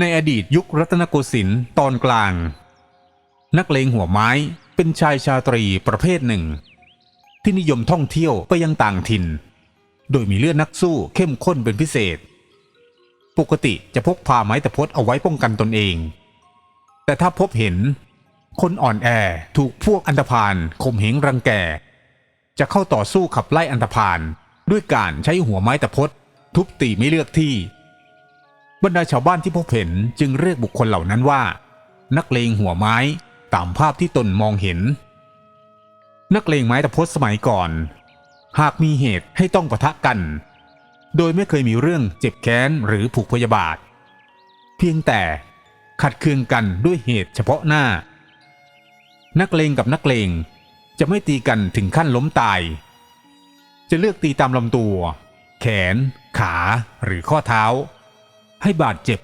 ในอดีตยุครัตนโกสินทร์ตอนกลาง นักเลงหัวไม้เป็นชายชาตรีประเภทหนึ่ง ที่นิยมท่องเที่ยวไปยังต่างถิ่น โดยมีเลือดนักสู้เข้มข้นเป็นพิเศษ ปกติจะพกพาไม้ตะพดเอาไว้ป้องกันตนเอง แต่ถ้าพบเห็น คนอ่อนแอถูกพวกอันธพาลข่มเหงรังแก จะเข้าต่อสู้ขับไล่อันธพาลด้วยการใช้หัวไม้ตะพดทุบตีไม่เลือกที่ บรรดาชาวบ้านที่พบเห็นจึงเรียกบุคคลเหล่านั้นว่า นักเลงหัวไม้ตามภาพที่ตนมองเห็น นักเลงไม้ตะพดสมัยก่อน หากมีเหตุให้ต้องปะทะกัน โดยไม่เคยมีเรื่องเจ็บแค้นหรือผูกพยาบาท เพียงแต่ขัดเคืองกันด้วยเหตุเฉพาะหน้า นักเลงกับนักเลงจะไม่ตีกันถึงขั้นล้มตาย จะเลือกตีตามลำตัว แขน ขาหรือข้อเท้า ให้บาดเจ็บ